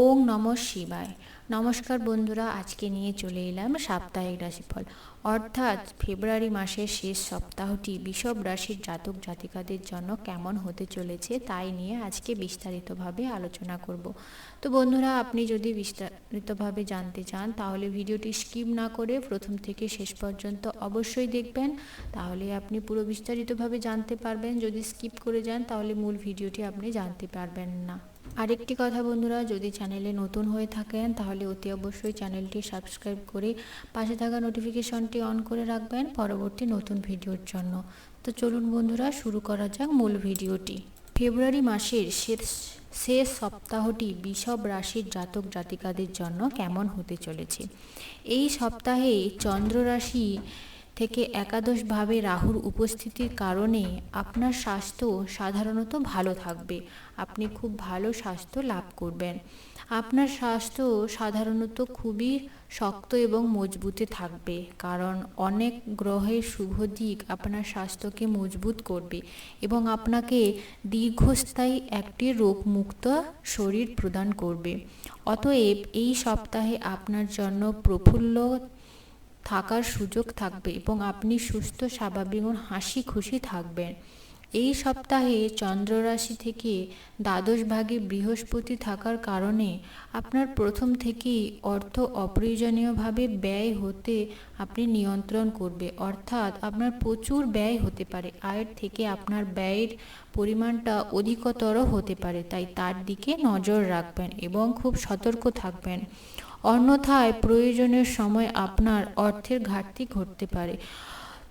ওং নম শিবায়। নমস্কার বন্ধুরা, আজকে নিয়ে চলে এলাম সাপ্তাহিক রাশিফল। অর্থাৎ ফেব্রুয়ারি মাসের শেষ সপ্তাহটি বিষব রাশির জাতক জাতিকাদের জন্য কেমন হতে চলেছে তাই নিয়ে আজকে বিস্তারিতভাবে আলোচনা করব। তো বন্ধুরা, আপনি যদি বিস্তারিতভাবে জানতে চান, তাহলে ভিডিওটি স্কিপ না করে প্রথম থেকে শেষ পর্যন্ত অবশ্যই দেখবেন। তাহলে আপনি পুরো বিস্তারিতভাবে জানতে পারবেন। যদি স্কিপ করে যান, তাহলে মূল ভিডিওটি আপনি জানতে পারবেন না। আরেকটি কথা বন্ধুরা, যদি চ্যানেলে নতুন হয়ে থাকেন, তাহলে অতি অবশ্যই চ্যানেলটি সাবস্ক্রাইব করে পাশে থাকা নোটিফিকেশনটি অন করে রাখবেন পরবর্তী নতুন ভিডিওর জন্য। তো চলুন বন্ধুরা, শুরু করা যাক মূল ভিডিওটি। ফেব্রুয়ারি মাসের শেষ শেষ সপ্তাহটি বিষব রাশির জাতক জাতিকাদের জন্য কেমন হতে চলেছে? এই সপ্তাহে চন্দ্র রাশি থেকে একাদশভাবে রাহুর উপস্থিতির কারণে আপনার স্বাস্থ্য সাধারণত ভালো থাকবে। আপনি খুব ভালো স্বাস্থ্য লাভ করবেন। আপনার স্বাস্থ্য সাধারণত খুবই শক্ত এবং মজবুতে থাকবে, কারণ অনেক গ্রহের শুভ দিক আপনার স্বাস্থ্যকে মজবুত করবে এবং আপনাকে দীর্ঘস্থায়ী একটি রোগমুক্ত শরীর প্রদান করবে। অতএব এই সপ্তাহে আপনার জন্য প্রফুল্ল থাকার সুযোগ থাকবে এবং আপনি সুস্থ, স্বাভাবিক এবং হাসি খুশি থাকবেন। এই সপ্তাহে চন্দ্র রাশি থেকে দ্বাদশ ভাগে বৃহস্পতি থাকার কারণে আপনার প্রথম থেকেই অর্থ অপ্রয়োজনীয়ভাবে ব্যয় হতে আপনি নিয়ন্ত্রণ করবে। অর্থাৎ আপনার প্রচুর ব্যয় হতে পারে। আয়ের থেকে আপনার ব্যয়ের পরিমাণটা অধিকতর হতে পারে। তাই তার দিকে নজর রাখবেন এবং খুব সতর্ক থাকবেন। অন্যথায় প্রয়োজনের সময় আপনার অর্থের ঘাটতি ঘটতে পারে।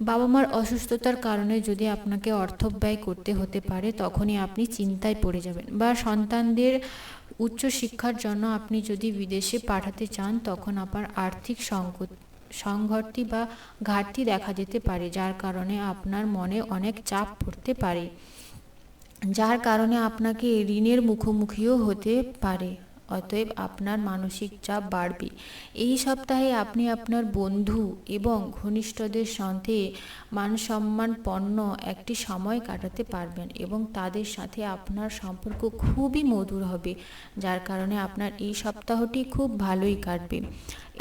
বাবা মার অসুস্থতার কারণে যদি আপনাকে অর্থ ব্যয় করতে হতে পারে, তখনই আপনি চিন্তায় পড়ে যাবেন বা সন্তানদের উচ্চ শিক্ষার জন্য আপনি যদি বিদেশে পাঠাতে চান, তখন আপনার আর্থিক সংকট সংঘর্তি বা ঘাটতি দেখা যেতে পারে, যার কারণে আপনার মনে অনেক চাপ পড়তে পারে, যার কারণে আপনাকে ঋণের মুখোমুখিও হতে পারে। অতএব আপনার মানসিক চাপ বাড়বে। এই সপ্তাহে আপনি আপনার বন্ধু এবং ঘনিষ্ঠদের সাথে মান সম্মানপন্ন একটি সময় কাটাতে পারবেন এবং তাদের সাথে আপনার সম্পর্ক খুবই মধুর হবে, যার কারণে আপনার এই সপ্তাহটি খুব ভালোই কাটবে।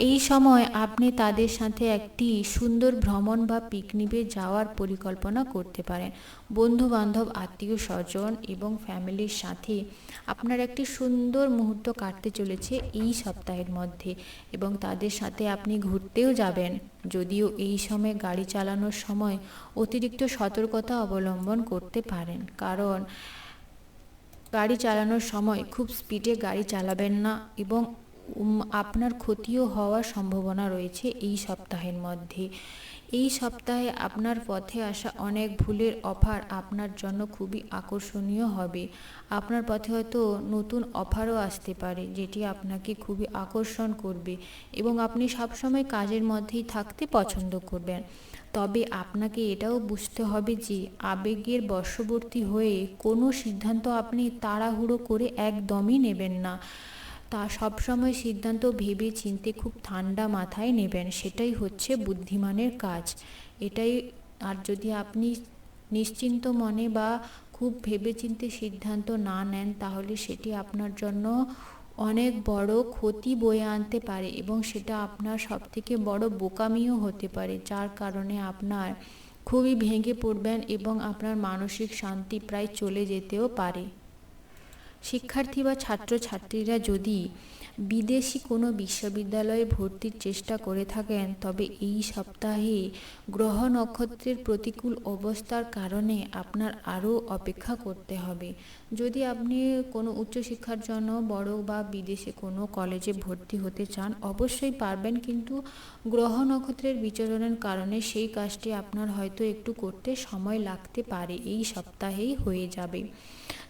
এই সময় আপনি তাদের সাথে একটি সুন্দর ভ্রমণ বা পিকনিকে যাওয়ার পরিকল্পনা করতে পারেন। বন্ধু বান্ধব আত্মীয় স্বজন এবং ফ্যামিলির সাথে আপনার একটি সুন্দর মুহূর্ত কাটতে চলেছে এই সপ্তাহের মধ্যে এবং তাদের সাথে আপনি ঘুরতেও যাবেন। যদিও এই সময় গাড়ি চালানোর সময় অতিরিক্ত সতর্কতা অবলম্বন করতে পারেন, কারণ গাড়ি চালানোর সময় খুব স্পিডে গাড়ি চালাবেন না এবং আপনার ক্ষতিও হওয়ার সম্ভাবনা রয়েছে এই সপ্তাহের মধ্যে। এই সপ্তাহে আপনার পথে আসা অনেক ভুলের অফার আপনার জন্য খুবই আকর্ষণীয় হবে। আপনার পথে হয়তো নতুন অফারও আসতে পারে, যেটি আপনাকে খুবই আকর্ষণ করবে এবং আপনি সবসময় কাজের মধ্যেই থাকতে পছন্দ করবেন। তবে আপনাকে এটাও বুঝতে হবে যে আবেগের বশবর্তী হয়ে কোনো সিদ্ধান্ত আপনি তাড়াহুড়ো করে একদমই নেবেন না। তা সবসময় সিদ্ধান্ত ভেবে চিনতে খুব ঠান্ডা মাথায় নেবেন, সেটাই হচ্ছে বুদ্ধিমানের কাজ। এটাই আর যদি আপনি নিশ্চিন্ত মনে বা খুব ভেবে চিনতে সিদ্ধান্ত না নেন, তাহলে সেটি আপনার জন্য অনেক বড় ক্ষতি বয়ে আনতে পারে এবং সেটা আপনার সবথেকে বড় বোকামিও হতে পারে, যার কারণে আপনার খুবই ভেঙে পড়বেন এবং আপনার মানসিক শান্তি প্রায় চলে যেতেও পারে। শিক্ষার্থী বা ছাত্রছাত্রীরা যদি বিদেশি কোনো বিশ্ববিদ্যালয়ে ভর্তির চেষ্টা করে থাকেন, তবে এই সপ্তাহে গ্রহ নক্ষত্রের প্রতিকূল অবস্থার কারণে আপনার আরও অপেক্ষা করতে হবে। যদি আপনি কোনো উচ্চশিক্ষার জন্য বড় বা বিদেশে কোনো কলেজে ভর্তি হতে চান, অবশ্যই পারবেন, কিন্তু গ্রহ নক্ষত্রের বিচরণের কারণে সেই কাজটি আপনার হয়তো একটু করতে সময় লাগতে পারে, এই সপ্তাহেই হয়ে যাবে।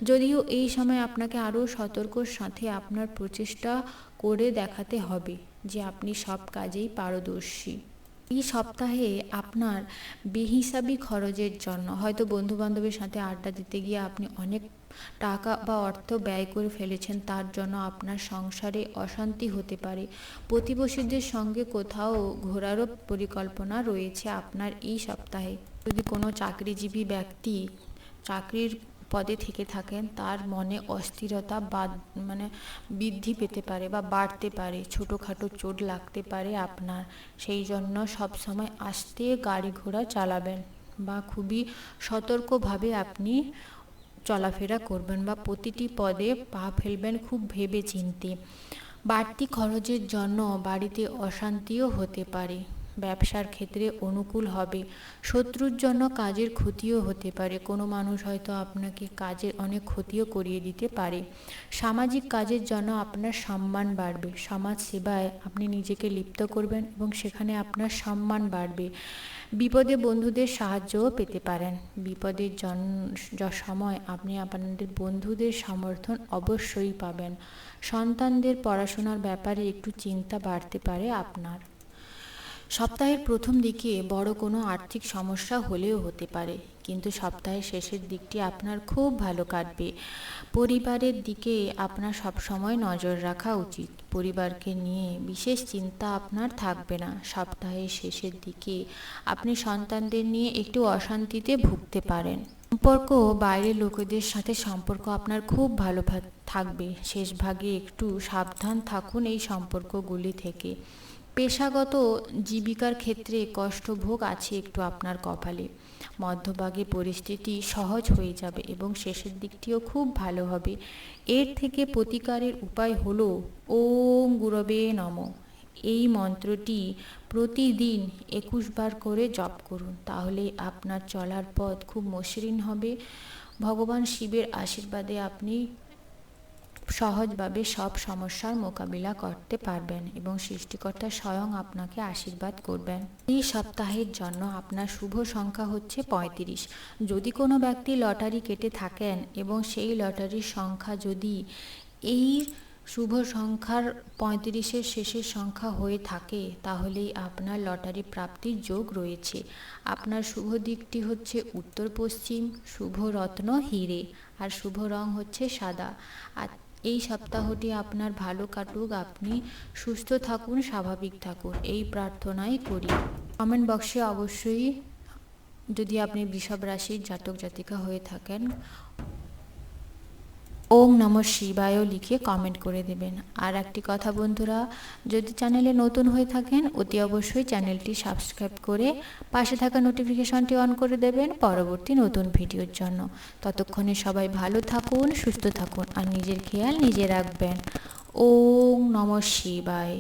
যদিও এই সময় আপনাকে আরও সতর্কর সাথে আপনার প্রচেষ্টা করে দেখাতে হবে যে আপনি সব কাজেই পারদর্শী। এই সপ্তাহে আপনার বেহিসাবি খরচের জন্য, হয়তো বন্ধু বান্ধবের সাথে আড্ডা দিতে গিয়ে আপনি অনেক টাকা বা অর্থ ব্যয় করে ফেলেছেন, তার জন্য আপনার সংসারে অশান্তি হতে পারে। প্রতিবেশীদের সঙ্গে কোথাও ঘোরারও পরিকল্পনা রয়েছে আপনার এই সপ্তাহে। যদি কোনো চাকরিজীবী ব্যক্তি চাকরির পদে থেকে থাকেন, তার মনে অস্থিরতা বা মানে বৃদ্ধি পেতে পারে বা বাড়তে পারে। ছোটোখাটো চোট লাগতে পারে আপনার। সেই জন্য সব সময় আস্তে গাড়ি ঘোড়া চালাবেন বা খুবই সতর্কভাবে আপনি চলাফেরা করবেন বা প্রতিটি পদে পা ফেলবেন খুব ভেবে চিনতে বাড়তি খরচের জন্য বাড়িতে অশান্তিও হতে পারে। ব্যবসার ক্ষেত্রে অনুকূল হবে। শত্রুর জন্য কাজের ক্ষতিও হতে পারে। কোনো মানুষ হয়তো আপনাকে কাজের অনেক ক্ষতিও করিয়ে দিতে পারে। সামাজিক কাজের জন্য আপনার সম্মান বাড়বে। সমাজ সেবায় আপনি নিজেকে লিপ্ত করবেন এবং সেখানে আপনার সম্মান বাড়বে। বিপদে বন্ধুদের সাহায্যও পেতে পারেন। বিপদের জন সময় আপনি আপনাদের বন্ধুদের সমর্থন অবশ্যই পাবেন। সন্তানদের পড়াশোনার ব্যাপারে একটু চিন্তা বাড়তে পারে আপনার। সপ্তাহের প্রথম দিকে বড় কোনো আর্থিক সমস্যা হলেও হতে পারে, কিন্তু সপ্তাহের শেষের দিকটি আপনার খুব ভালো কাটবে। পরিবারের দিকে আপনার সব সময় নজর রাখা উচিত। পরিবারকে নিয়ে বিশেষ চিন্তা আপনার থাকবে না। সপ্তাহের শেষের দিকে আপনি সন্তানদের নিয়ে একটু অশান্তিতে ভুগতে পারেন। সম্পর্ক বাইরের লোকেদের সাথে সম্পর্ক আপনার খুব ভালো থাকবে। শেষ ভাগে একটু সাবধান থাকুন এই সম্পর্কগুলি থেকে। পেশাগত জীবিকার ক্ষেত্রে কষ্টভোগ আছে একটু আপনার কপালে। মধ্যভাগে পরিস্থিতি সহজ হয়ে যাবে এবং শেষের দিকটিও খুব ভালো হবে। এর থেকে প্রতিকারের উপায় হলো, ওম গুরবে নম। এই মন্ত্রটি প্রতিদিন একুশ বার করে জপ করুন, তাহলে আপনার চলার পথ খুব মসৃণ হবে। ভগবান শিবের আশীর্বাদে আপনি সহজভাবে সব সমস্যার মোকাবিলা করতে পারবেন এবং সৃষ্টিকর্তা স্বয়ং আপনাকে আশীর্বাদ করবেন। এই সপ্তাহের জন্য আপনার শুভ সংখ্যা হচ্ছে পঁয়ত্রিশ। যদি কোনো ব্যক্তি লটারি কেটে থাকেন এবং সেই লটারির সংখ্যা যদি এই শুভ সংখ্যার পঁয়ত্রিশের শেষের সংখ্যা হয়ে থাকে, তাহলেই আপনার লটারি প্রাপ্তির যোগ রয়েছে। আপনার শুভ দিকটি হচ্ছে উত্তর পশ্চিম শুভ রত্ন, হিরে, আর শুভ রং হচ্ছে সাদা। আর এই সপ্তাহটি আপনার ভালো কাটুক, আপনি সুস্থ থাকুন, স্বাভাবিক থাকুন, এই প্রার্থনাই করি। কমেন্ট বক্সে অবশ্যই যদি আপনি বৃষভ রাশির জাতক জাতিকা হয়ে থাকেন ওম নম শিবায়ও লিখে কমেন্ট করে দেবেন। আর একটি কথা বন্ধুরা, যদি চ্যানেলে নতুন হয়ে থাকেন, অতি অবশ্যই চ্যানেলটি সাবস্ক্রাইব করে পাশে থাকা নোটিফিকেশনটি অন করে দেবেন পরবর্তী নতুন ভিডিওর জন্য। ততক্ষণে সবাই ভালো থাকুন, সুস্থ থাকুন আর নিজের খেয়াল নিজে রাখবেন। ওম নম শিবায়।